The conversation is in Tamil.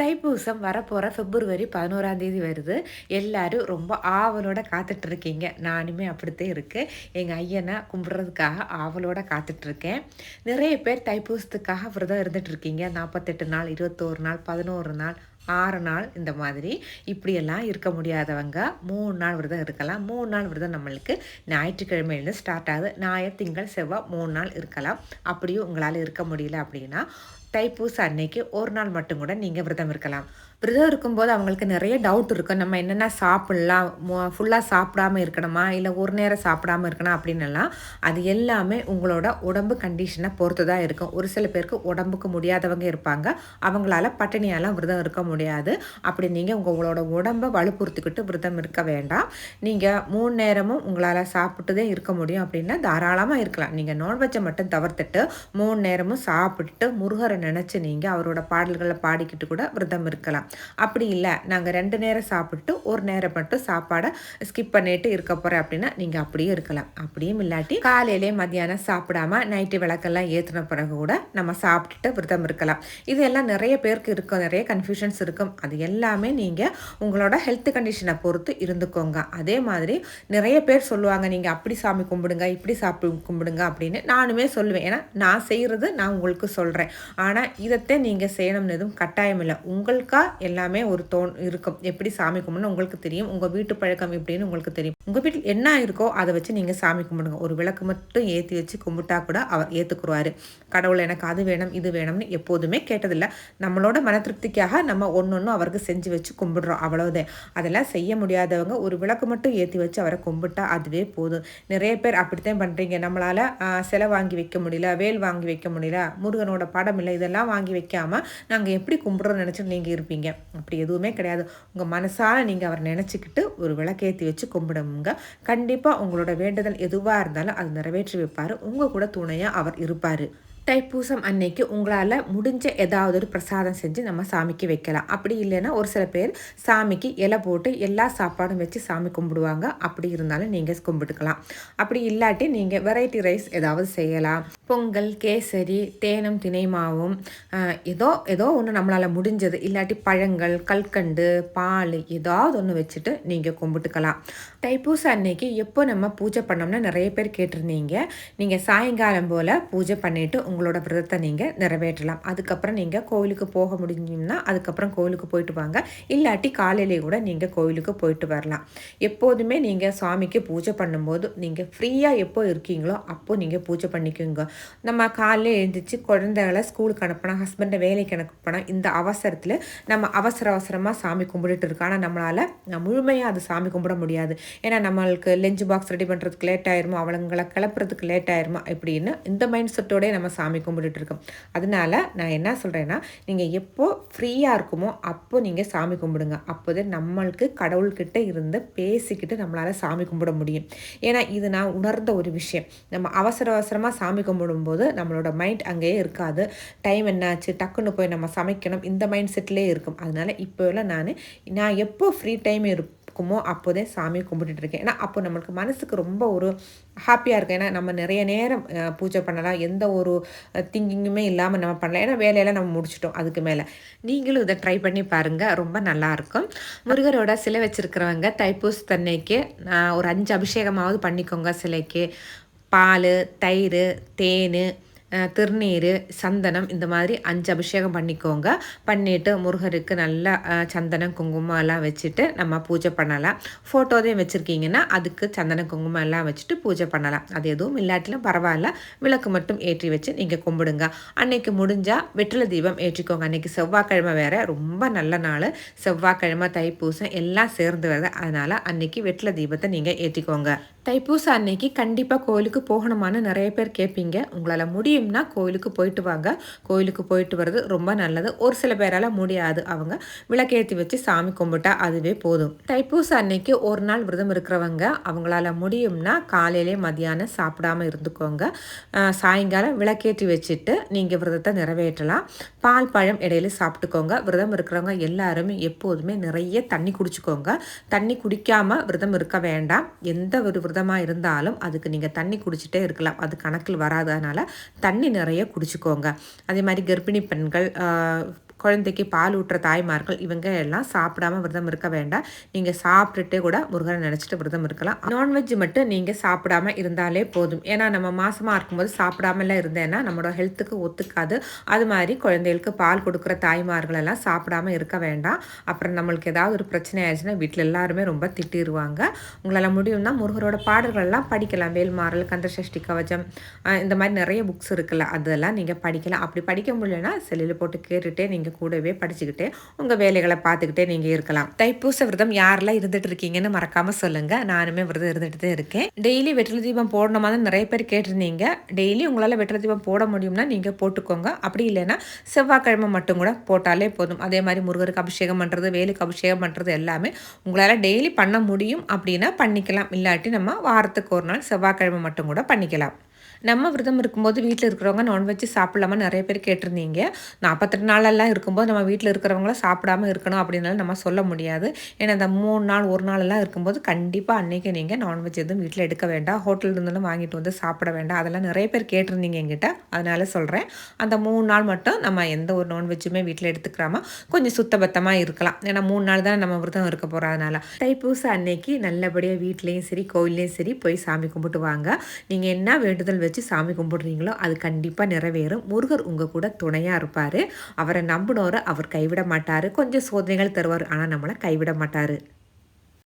தைப்பூசம் வரப்போகிற பிப்ரவரி பதினோராம் தேதி வருது. எல்லாரும் ரொம்ப ஆவலோட காத்துட்டு இருக்கீங்க நானுமே அப்படித்தான் இருக்கேன் எங்கள் ஐயனை கும்பிட்றதுக்காக ஆவலோட காத்துட்ருக்கேன். நிறைய பேர் தைப்பூசத்துக்காக விரதம் இருந்துட்டு இருக்கீங்க நாற்பத்தெட்டு நாள் இருபத்தோரு நாள் பதினோரு நாள் ஆறு நாள் இந்த மாதிரி. இப்படியெல்லாம் இருக்க முடியாதவங்க மூணு நாள் விரதம் இருக்கலாம். மூணு நாள் விரதம் நம்மளுக்கு ஞாயிற்றுக்கிழமையிலேருந்து ஸ்டார்ட் ஆகுது. ஞாயிறு திங்கள் செவ்வாய் மூணு நாள் இருக்கலாம். அப்படியும் உங்களால் இருக்க முடியல அப்படின்னா தைப்பூச அன்னைக்கு ஒரு நாள் மட்டும் கூட நீங்கள் விரதம் இருக்கலாம். விரதம் இருக்கும்போது அவங்களுக்கு நிறைய டவுட் இருக்கும். நம்ம என்னென்ன சாப்பிட்லாம்? ஃபுல்லாக சாப்பிடாம இருக்கணுமா? இல்லை ஒரு நேரம் சாப்பிடாம இருக்கணும் அப்படின்னுலாம் அது எல்லாமே உங்களோட உடம்பு கண்டிஷனை பொறுத்து தான் இருக்கும். ஒரு சில பேருக்கு உடம்புக்கு முடியாதவங்க இருப்பாங்க. அவங்களால பட்டினியாலாம் விரதம் இருக்க முடியாது. அப்படி நீங்கள் உங்களோட உடம்பை வலுப்புறுத்திக்கிட்டு விரதம் இருக்க வேண்டாம். நீங்கள் மூணு நேரமும் உங்களால் சாப்பிட்டுதே இருக்க முடியும் அப்படின்னா தாராளமாக இருக்கலாம். நீங்கள் நான்வெஜ்ஜை மட்டும் தவிர்த்துட்டு மூணு நேரமும் சாப்பிட்டு முருகரை நினச்சி நீங்கள் அவரோட பாடல்களை பாடிக்கிட்டு கூட விரதம் இருக்கலாம். அப்படி இல்லை. நாங்கள் ரெண்டு நேரம் சாப்பிட்டு ஒரு நேரம் மட்டும் சாப்பாடை ஸ்கிப் பண்ணிட்டு இருக்க போகிறேன் அப்படின்னா நீங்கள் அப்படியே இருக்கலாம். அப்படியும் இல்லாட்டி காலையிலே மத்தியானம் சாப்பிடாம நைட்டு விளக்கெல்லாம் ஏற்றின பிறகு கூட நம்ம சாப்பிட்டுட்டு விரதம் இருக்கலாம். இது எல்லாம் நிறைய பேருக்கு இருக்கும். நிறைய கன்ஃபியூஷன்ஸ் இருக்கும். அது எல்லாமே நீங்கள் உங்களோட ஹெல்த் கண்டிஷனை பொறுத்து இருந்துக்கோங்க. அதே மாதிரி நிறைய பேர் சொல்லுவாங்க நீங்கள் அப்படி சாமி கும்பிடுங்க இப்படி சாப்பி கும்பிடுங்க அப்படின்னு நானுமே சொல்லுவேன். ஏன்னா நான் செய்கிறது நான் உங்களுக்கு சொல்கிறேன் ஆனால் ஆனால் இதைத்தான் நீங்கள் செய்யணும்னு எதுவும் கட்டாயம் இல்லை. உங்களுக்காக எல்லாமே ஒரு தோன் இருக்கும். எப்படி சாமி கும்பிடணும் உங்களுக்கு தெரியும். உங்கள் வீட்டு பழக்கம் எப்படின்னு உங்களுக்கு தெரியும். உங்கள் வீட்டில் என்ன இருக்கோ அதை வச்சு நீங்கள் சாமி கும்பிடுங்க. ஒரு விளக்கு மட்டும் ஏற்றி வச்சு கும்பிட்டா கூட அவர் ஏற்றுக்குருவார் கடவுள் எனக்கு அது வேணும் இது வேணும்னு எப்போதுமே கேட்டதில்லை. நம்மளோட மன திருப்திக்காக நம்ம ஒன்று ஒன்றும் அவருக்கு செஞ்சு வச்சு கும்பிடுறோம். அவ்வளோதான் அதெல்லாம் செய்ய முடியாதவங்க ஒரு விளக்கு மட்டும் ஏற்றி வச்சு அவரை கும்பிட்டா அதுவே போதும். நிறைய பேர் அப்படித்தான் பண்ணுறீங்க நம்மளால் சிலை வாங்கி வைக்க முடியல வேல் வாங்கி வைக்க முடியல முருகனோட படம் இல்லை இதெல்லாம் வாங்கி வைக்காமல் நாங்கள் எப்படி கும்பிட்றோன்னு நினச்சிட்டு நீங்கள் இருப்பீங்க. அப்படி எதுவுமே கிடையாது. உங்கள் மனசால் நீங்கள் அவர் நினச்சிக்கிட்டு ஒரு விளக்கேற்றி வச்சு கும்பிடுங்க. கண்டிப்பாக உங்களோட வேண்டுதல் எதுவாக இருந்தாலும் அது நிறைவேற்றி வைப்பார். உங்கள் கூட துணையாக அவர் இருப்பார். தைப்பூசம் அன்னைக்கு உங்களால் முடிஞ்ச ஏதாவது ஒரு பிரசாதம் செஞ்சு நம்ம சாமிக்கு வைக்கலாம். அப்படி இல்லைன்னா ஒரு சில பேர் சாமிக்கு இலை போட்டு எல்லா சாப்பாடும் வச்சு சாமி கும்பிடுவாங்க. அப்படி இருந்தாலும் நீங்கள் கும்பிட்டுக்கலாம். அப்படி இல்லாட்டி நீங்கள் வெரைட்டி ரைஸ் ஏதாவது செய்யலாம். பொங்கல் கேசரி தேனும் திணைமாவும் ஏதோ ஏதோ ஒன்று நம்மளால் முடிஞ்சது. இல்லாட்டி பழங்கள் கல்கண்டு பால் ஏதாவது ஒன்று வச்சுட்டு நீங்கள் கும்பிட்டுக்கலாம். தைப்பூசம் அன்னைக்கு எப்போ நம்ம பூஜை பண்ணோம்னா நிறைய பேர் கேட்டிருந்தீங்க. நீங்கள் சாயங்காலம் போல் பூஜை பண்ணிவிட்டு உங்களோட விரதத்தை நீங்கள் நிறைவேற்றலாம். அதுக்கப்புறம் நீங்கள் கோவிலுக்கு போக முடிஞ்சுன்னா அதுக்கப்புறம் கோவிலுக்கு போயிட்டு வாங்க. இல்லாட்டி காலையிலே கூட நீங்கள் கோவிலுக்கு போயிட்டு வரலாம். எப்போதுமே நீங்கள் சுவாமிக்கு பூஜை பண்ணும்போது நீங்கள் ஃப்ரீயாக எப்போ இருக்கீங்களோ அப்போது நீங்கள் பூஜை பண்ணிக்கோங்க. நம்ம காலையில் எழுந்திரிச்சு குழந்தைகளை ஸ்கூலுக்கு அனுப்பினா ஹஸ்பண்டை வேலைக்கு அனுப்பினா இந்த அவசரத்தில் நம்ம அவசர அவசரமாக சாமி கும்பிட்டுட்டு இருக்கோம். ஆனால் நம்மளால் முழுமையாக அது சாமி கும்பிட முடியாது. ஏன்னா நம்மளுக்கு லெஞ்சு பாக்ஸ் ரெடி பண்ணுறதுக்கு லேட் ஆயிருமோ அவங்கள கிளப்புறதுக்கு லேட் ஆயிருமா இப்படின்னு இந்த மைண்ட் செட்டோடய நம்ம சாமி கும்பிட்டுட்டு இருக்கோம் அதனால நான் என்ன சொல்கிறேன்னா நீங்கள் எப்போ ஃப்ரீயாக இருக்குமோ அப்போ நீங்கள் சாமி கும்பிடுங்க. அப்போதே நம்மளுக்கு கடவுள்கிட்ட இருந்து பேசிக்கிட்டு நம்மளால் சாமி கும்பிட முடியும். ஏன்னா இது நான் உணர்ந்த ஒரு விஷயம். நம்ம அவசர அவசரமாக சாமி கும்பிடும்போது நம்மளோட மைண்ட் அங்கேயே இருக்காது. டைம் என்னாச்சு? டக்குன்னு போய் நம்ம சமைக்கணும். இந்த மைண்ட் செட்லேயே இருக்கும். அதனால் இப்போலாம் நான் நான் எப்போ ஃப்ரீ டைம் இருப்பேன் இருக்குமோ அப்போதே சாமியை கும்பிட்டுட்டு இருக்கேன் ஏன்னா அப்போ நம்மளுக்கு மனசுக்கு ரொம்ப ஒரு ஹாப்பியாக இருக்கும். ஏன்னா நம்ம நிறைய நேரம் பூஜை பண்ணலாம். எந்த ஒரு திங்கிங்குமே இல்லாமல் நம்ம பண்ணலாம். ஏன்னா வேலையெல்லாம் நம்ம முடிச்சிட்டோம் அதுக்கு மேலே. நீங்களும் இதை ட்ரை பண்ணி பாருங்கள் ரொம்ப நல்லாயிருக்கும். முருகரோட சிலை வச்சுருக்கிறவங்க தைப்பூச தன்னைக்கு ஒரு அஞ்சு அபிஷேகமாவது பண்ணிக்கோங்க சிலைக்கு. பால் தயிர் தேன் திருநீர் சந்தனம் இந்த மாதிரி அஞ்சு அபிஷேகம் பண்ணிக்கோங்க. பண்ணிவிட்டு முருகருக்கு நல்லா சந்தனம் குங்குமம் எல்லாம் வச்சுட்டு நம்ம பூஜை பண்ணலாம். ஃபோட்டோதையும் வச்சுருக்கீங்கன்னா அதுக்கு சந்தனம் குங்குமம் எல்லாம் வச்சுட்டு பூஜை பண்ணலாம். அது எதுவும் இல்லாட்டிலும் பரவாயில்ல. விளக்கு மட்டும் ஏற்றி வச்சு நீங்கள் கும்பிடுங்க. அன்னைக்கு முடிஞ்சால் வெற்றில தீபம் ஏற்றிக்கோங்க. அன்னைக்கு செவ்வாய்க்கிழமை வேறு ரொம்ப நல்ல நாள். செவ்வாய்க்கிழமை தைப்பூசம் எல்லாம் சேர்ந்து வருது. அதனால் அன்னைக்கு வெற்றில தீபத்தை நீங்கள் ஏற்றிக்கோங்க. தைப்பூசம் அன்னைக்கு கண்டிப்பாக கோயிலுக்கு போகணுமான்னு நிறைய பேர் கேட்பீங்க. உங்களால் முடியும் முடியும்னா கோயிலுக்கு போயிட்டு வாங்க. கோயிலுக்கு போயிட்டு வர்றது ரொம்ப நல்லது. ஒரு சில பேரால் முடியாது அவங்க. விளக்கேற்றி வச்சு சாமி கும்பிட்டா அதுவே போதும். தைப்பூசம் அன்னைக்கு ஒரு நாள் விரதம் இருக்கிறவங்க அவங்களால முடியும்னா காலையிலே மதியானம் சாப்பிடாம இருந்துக்கோங்க. சாயங்காலம் விளக்கேற்றி வச்சுட்டு நீங்கள் விரதத்தை நிறைவேற்றலாம். பால் பழம் இடையில சாப்பிட்டுக்கோங்க. விரதம் இருக்கிறவங்க எல்லாருமே எப்போதுமே நிறைய தண்ணி குடிச்சுக்கோங்க. தண்ணி குடிக்காமல் விரதம் இருக்க வேண்டாம். எந்த ஒரு விரதமாக இருந்தாலும் அதுக்கு நீங்கள் தண்ணி குடிச்சிட்டே இருக்கலாம். அது கணக்கில் வராதனால தண்ணி நிறைய குடிச்சிக்கோங்க. அதே மாதிரி கர்ப்பிணி பெண்கள் குழந்தைக்கு பால் ஊட்டுற தாய்மார்கள் இவங்க எல்லாம் சாப்பிடாம விரதம் இருக்க வேண்டாம். நீங்கள் சாப்பிட்டுட்டே கூட முருகனை நினச்சிட்டு விரதம் இருக்கலாம். நான்வெஜ் மட்டும் நீங்கள் சாப்பிடாம இருந்தாலே போதும். ஏன்னா நம்ம மாசமாக இருக்கும்போது சாப்பிடாமலாம் இருந்தேன்னா நம்மளோட ஹெல்த்துக்கு ஒத்துக்காது. அது மாதிரி குழந்தைகளுக்கு பால் கொடுக்குற தாய்மார்கள் எல்லாம் சாப்பிடாம இருக்க வேண்டாம். அப்புறம் நம்மளுக்கு ஏதாவது ஒரு பிரச்சனை ஆயிடுச்சுன்னா வீட்டில் எல்லாருமே ரொம்ப திட்டிடுவாங்க உங்களால் முடியும்னா முருகரோட பாடல்கள் எல்லாம் படிக்கலாம். வேல்மாறல் கந்தசஷ்டி கவச்சம் இந்த மாதிரி நிறைய புக்ஸ் இருக்குல்ல அதெல்லாம் நீங்கள் படிக்கலாம். அப்படி படிக்க முடியலன்னா செல்லில் போட்டு கேட்டுகிட்டே நீங்கள் கூடவே படிச்சுக்கிட்டே உங்கள் வேலைகளை பார்த்துக்கிட்டே நீங்கள் இருக்கலாம். தைப்பூச விரதம் யாரெல்லாம் இருந்துட்டு இருக்கீங்கன்னு மறக்காமல் சொல்லுங்கள் நானுமே விரதம் இருந்துட்டு தான் இருக்கேன். டெய்லி வெற்றில தீபம் போடணுமா நிறைய பேர் கேட்டிருந்தீங்க. டெய்லி உங்களால் வெற்றில தீபம் போட முடியும்னா நீங்கள் போட்டுக்கோங்க. அப்படி இல்லைன்னா செவ்வாய்க்கிழமை மட்டும் கூட போட்டாலே போதும். அதே மாதிரி முருகருக்கு அபிஷேகம் பண்ணுறது வேலுக்கு அபிஷேகம் பண்ணுறது எல்லாமே உங்களால் டெய்லி பண்ண முடியும் அப்படின்னா பண்ணிக்கலாம். இல்லாட்டி நம்ம வாரத்துக்கு ஒரு நாள் செவ்வாய்க்கிழமை மட்டும் கூட பண்ணிக்கலாம். நம்ம விரதம் இருக்கும்போது வீட்டில் இருக்கிறவங்க நான்வெஜ் சாப்பிடலாமா நிறைய பேர் கேட்டிருந்தீங்க. நாற்பத்தெட்டு நாளெல்லாம் இருக்கும்போது நம்ம வீட்டில் இருக்கிறவங்களாம் சாப்பிடாம இருக்கணும் அப்படின்னாலும் நம்ம சொல்ல முடியாது. ஏன்னா இந்த மூணு நாள் ஒரு நாளெல்லாம் இருக்கும்போது கண்டிப்பாக அன்றைக்கி நீங்கள் நான்வெஜ் எதுவும் வீட்டில் எடுக்க வேண்டாம். ஹோட்டலில் இருந்தாலும் வாங்கிட்டு வந்து சாப்பிட வேண்டாம். அதெல்லாம் நிறைய பேர் கேட்டிருந்தீங்க எங்கிட்ட அதனால் சொல்கிறேன் அந்த மூணு நாள் மட்டும் நம்ம எந்த ஒரு நான்வெஜ்ஜுமே வீட்டில் எடுத்துக்கிறாம கொஞ்சம் சுத்தபத்தமாக இருக்கலாம். ஏன்னா மூணு நாள் தான் நம்ம விரதம் இருக்க போகிறதுனால தைப்பூசம் தைப்பூச அன்னைக்கு நல்லபடியாக வீட்லேயும் சரி கோயிலையும் சரி போய் சாமி கும்பிட்டு வாங்க. நீங்கள் என்ன வேண்டுதல் வச்சு வச்சு சாமி கும்பிடுறீங்களோ அது கண்டிப்பாக நிறைவேறும். முருகர் உங்கள் கூட துணையாக இருப்பார். அவரை நம்பினோரை அவர் கைவிட மாட்டார். கொஞ்சம் சோதனைகள் தருவார். ஆனால் நம்மளை கைவிட மாட்டார்.